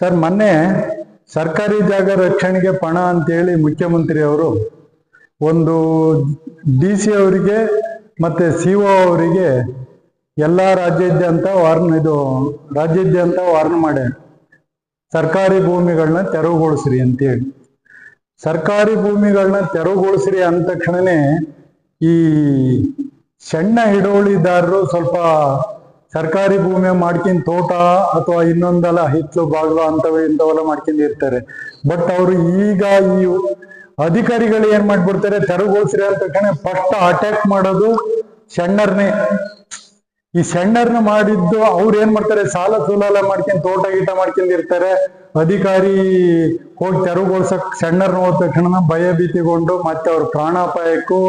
Sir, ಮೊನ್ನೆ ಸರ್ಕಾರಿ ಜಾಗ ರಕ್ಷಣೆಗೆ ಪಣ ಅಂತೇಳಿ ಮುಖ್ಯಮಂತ್ರಿ ಅವರು ಒಂದು ಡಿ ಸಿ ಅವರಿಗೆ ಮತ್ತೆ ಸಿ ಒ ಅವರಿಗೆ ಎಲ್ಲ ರಾಜ್ಯಾದ್ಯಂತ ವಾರ್ನ್ ಇದು ರಾಜ್ಯಾದ್ಯಂತ ವಾರ್ನ್ ಮಾಡ್ಯಾರ ಸರ್ಕಾರಿ ಭೂಮಿಗಳನ್ನ ತೆರವುಗೊಳಿಸ್ರಿ ಅಂತೇಳಿ. ಸರ್ಕಾರಿ ಭೂಮಿಗಳನ್ನ ತೆರವುಗೊಳಿಸ್ರಿ ಅಂದ ತಕ್ಷಣನೇ ಈ ಸಣ್ಣ ಹಿಡುವಳಿದಾರರು ಸ್ವಲ್ಪ ಸರ್ಕಾರಿ ಭೂಮಿ ಮಾಡ್ಕಿನ್ ತೋಟ ಅಥವಾ ಇನ್ನೊಂದಲ್ಲ ಹಿತ್ಲು ಬಾಗ್ಲು ಅಂತವ ಇಂಥವೆಲ್ಲ ಮಾಡ್ಕೊಂಡು ಇರ್ತಾರೆ. ಬಟ್ ಅವರು ಈಗ ಈ ಅಧಿಕಾರಿಗಳು ಏನ್ ಮಾಡ್ಬಿಡ್ತಾರೆ? ತೆರವುಗೊಳಿಸ್ರಿ ಅಂತ ತಕ್ಷಣ ಫಸ್ಟ್ ಅಟ್ಯಾಕ್ ಮಾಡೋದು ಸಣ್ಣರ್ನೇ ಈ ಸಣ್ಣರ್ನ ಮಾಡಿದ್ದು ಅವ್ರು ಏನ್ ಮಾಡ್ತಾರೆ? ಸಾಲ ಸೂಲ ಮಾಡ್ಕೊಂಡು ತೋಟ ಗೀಟ ಮಾಡ್ಕೊಂಡು ಇರ್ತಾರೆ. ಅಧಿಕಾರಿ ಹೋಗಿ ತೆರವುಗೊಳ್ಸಕ್ ಸಣ್ಣರ್ನ ಹೋದ ತಕ್ಷಣ ಭಯ ಭೀತಿಗೊಂಡು ಮತ್ತೆ ಅವ್ರ ಪ್ರಾಣಾಪಾಯಕ್ಕೂ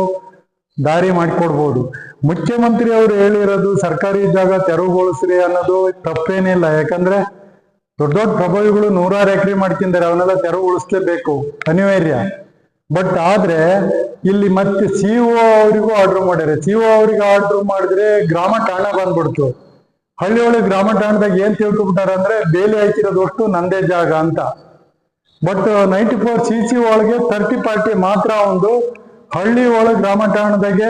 ದಾರಿ ಮಾಡಿಕೊಡ್ಬೋದು. ಮುಖ್ಯಮಂತ್ರಿ ಅವರು ಹೇಳಿರೋದು ಸರ್ಕಾರಿ ಜಾಗ ತೆರವುಗೊಳಿಸ್ರಿ ಅನ್ನೋದು ತಪ್ಪೇನಿಲ್ಲ. ಯಾಕಂದ್ರೆ ದೊಡ್ಡ ದೊಡ್ಡ ಪ್ರಭಾವಿಗಳು ನೂರಾರು ಎಕರೆ ಮಾಡ್ಕೊಂಡಿದ್ದಾರೆ ಅವನ್ನೆಲ್ಲ ತೆರವುಗೊಳಿಸ್ಲೇಬೇಕು ಅನಿವಾರ್ಯ. ಬಟ್ ಆದ್ರೆ ಇಲ್ಲಿ ಮತ್ತೆ ಸಿ ಒ ಅವರಿಗೂ ಆರ್ಡರ್ ಮಾಡ್ಯಾರೆ. ಸಿ ಒ ಅವರಿಗೆ ಆರ್ಡರ್ ಮಾಡಿದ್ರೆ ಗ್ರಾಮ ಠಾಣ ಬಂದ್ಬಿಡ್ತು. ಹಳ್ಳಿ ಒಳಗೆ ಗ್ರಾಮ ಠಾಣದಾಗ ಏನ್ ತಿಳ್ಕೊಬಿಟ್ಟಾರ ಅಂದ್ರೆ ಬೇಲಿ ಹಾಕಿರೋದಷ್ಟು ನಂದೇ ಜಾಗ ಅಂತ. But ninety four C C ಒಳಗೆ ತರ್ಟಿ ಪಾರ್ಟಿ ಮಾತ್ರ ಒಂದು ಹಳ್ಳಿ ಒಳಗೆ ಗ್ರಾಮ ಠಾಣದಾಗೆ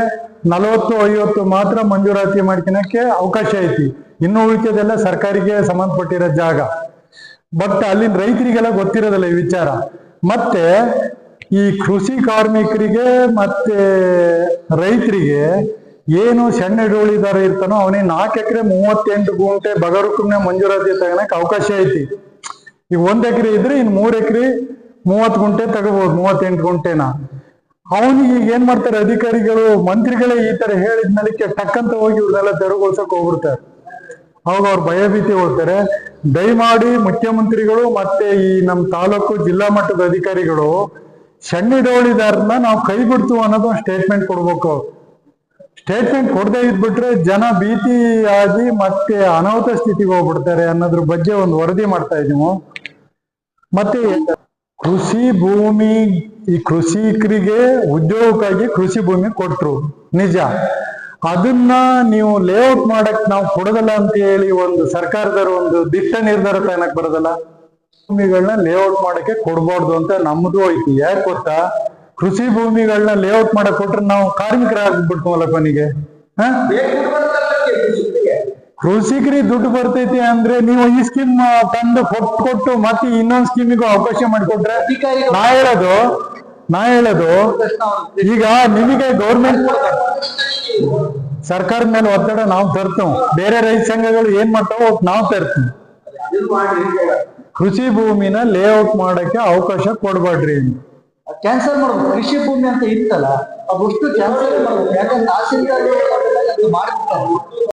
ನಲವತ್ತು, ಐವತ್ತು ಮಾತ್ರ ಮಂಜೂರಾತಿ ಮಾಡ್ಕೊಳಕ್ಕೆ ಅವಕಾಶ ಐತಿ. ಇನ್ನು ಉಳಿತದೆಲ್ಲ ಸರ್ಕಾರಿಗೆ ಸಂಬಂಧಪಟ್ಟಿರೋ ಜಾಗ. ಬಟ್ ಅಲ್ಲಿನ ರೈತರಿಗೆಲ್ಲ ಗೊತ್ತಿರೋದಿಲ್ಲ ಈ ವಿಚಾರ. ಮತ್ತೆ ಈ ಕೃಷಿ ಕಾರ್ಮಿಕರಿಗೆ ಮತ್ತೆ ರೈತರಿಗೆ ಏನು ಸಣ್ಣ ಹಿಡುವಳಿದಾರ ಇರ್ತಾನೋ ಅವನಿಗೆ ನಾಲ್ಕು ಎಕರೆ ಮೂವತ್ತೆಂಟು ಗುಂಟೆ ಬಗರುಕುಮ್ನೆ ಮಂಜೂರಾತಿ ತಗೊಳಕ್ ಅವಕಾಶ ಐತಿ. ಈಗ ಒಂದ್ ಎಕರೆ ಇದ್ರೆ ಇನ್ ಮೂರ್ ಎಕರೆ ಮೂವತ್ ಗುಂಟೆ ತಗೋಬಹುದು ಮೂವತ್ತೆಂಟು ಗುಂಟೆನ. ಅವನಿಗೆ ಏನ್ ಮಾಡ್ತಾರೆ ಅಧಿಕಾರಿಗಳು, ಮಂತ್ರಿಗಳೇ ಈ ತರ ಹೇಳಿದ ಮೇಲಕ್ಕೆ ಟಕ್ಕಂತ ಹೋಗಿ ಇವ್ರನ್ನೆಲ್ಲ ತೆರವುಗೊಳಿಸಕ್ ಹೋಗ್ಬಿಡ್ತಾರೆ. ಅವಾಗ ಅವ್ರು ಭಯಭೀತಿ ಹೋಗ್ತಾರೆ ದಯಮಾಡಿ ಮುಖ್ಯಮಂತ್ರಿಗಳು ಮತ್ತೆ ಈ ನಮ್ಮ ತಾಲೂಕು ಜಿಲ್ಲಾ ಮಟ್ಟದ ಅಧಿಕಾರಿಗಳು ಸಣ್ಣಿಡೋಳಿದಾರನ್ನ ನಾವು ಕೈ ಬಿಡ್ತು ಅನ್ನೋದು ಸ್ಟೇಟ್ಮೆಂಟ್ ಕೊಡ್ಬೇಕು. ಸ್ಟೇಟ್ಮೆಂಟ್ ಕೊಡದೆ ಇದ್ಬಿಟ್ರೆ ಜನ ಭೀತಿ ಆಗಿ ಮತ್ತೆ ಅನಾಹುತ ಸ್ಥಿತಿಗೆ ಹೋಗ್ಬಿಡ್ತಾರೆ ಅನ್ನೋದ್ರ ಬಗ್ಗೆ ಒಂದು ವರದಿ ಮಾಡ್ತಾ ಇದೀವಿ ಮತ್ತೆ ಕೃಷಿ ಭೂಮಿ, ಈ ಕೃಷಿಕರಿಗೆ ಉದ್ಯೋಗಕ್ಕಾಗಿ ಕೃಷಿ ಭೂಮಿ ಕೊಟ್ರು. ನಿಜ. ಅದನ್ನ ನೀವು ಲೇಔಟ್ ಮಾಡಕ್ ನಾವು ಕೊಡೋದಲ್ಲ ಅಂತ ಹೇಳಿ ಒಂದು ಸರ್ಕಾರದವರು ಒಂದು ದಿಟ್ಟ ನಿರ್ಧಾರ ತಾನಕ್ ಬರೋದಲ್ಲ. ಭೂಮಿಗಳನ್ನ ಲೇಔಟ್ ಮಾಡಕ್ಕೆ ಕೊಡ್ಬಾರ್ದು ಅಂತ ನಮ್ದು ಐತಿ. ಯಾಕೆ ಗೊತ್ತಾ? ಕೃಷಿ ಭೂಮಿಗಳನ್ನ ಲೇಔಟ್ ಮಾಡಕ್ ಕೊಟ್ರೆ ನಾವು ಕಾರ್ಮಿಕರಾಗ್ಬಿಡ್ತೀವಲ್ಲ ಕೊನೆಗೆ ಹಾ? ಕೃಷಿಕರಿಗೆ ದುಡ್ಡು ಬರ್ತೈತಿ ಅಂದ್ರೆ ನೀವು ಈ ಸ್ಕೀಮ್ ತಂದು ಕೊಟ್ಟು ಕೊಟ್ಟು ಮತ್ತೆ ಇನ್ನೊಂದ್ ಸ್ಕೀಮಿಗೂ ಅವಕಾಶ ಮಾಡಿಕೊಟ್ರೆ ನಾ ಹೇಳೋದು ನಾ ಹೇಳೋದು ಈಗ ನಿಮಗೆ ಗೌರ್ಮೆಂಟ್ ಸರ್ಕಾರದ ಮೇಲೆ ಒತ್ತಡ ನಾವು ತರ್ತೇವೆ. ಬೇರೆ ರೈತ ಸಂಘಗಳು ಏನ್ ಮಾಡ್ತಾವೋ ನಾವು ತರ್ತೀವಿ. ಕೃಷಿ ಭೂಮಿನ ಲೇಔಟ್ ಮಾಡಕ್ಕೆ ಅವಕಾಶ ಕೊಡ್ಬೇಡ್ರಿ ಕ್ಯಾನ್ಸಲ್ ಮಾಡ್ಬೇಕು. ಕೃಷಿ ಭೂಮಿ ಅಂತ ಇತ್ತಲ್ಲ ಅದಷ್ಟು ಕ್ಯಾನ್ಸಲ್ ಮಾಡ್ಬೇಕು. ಯಾಕಂದ್ರೆ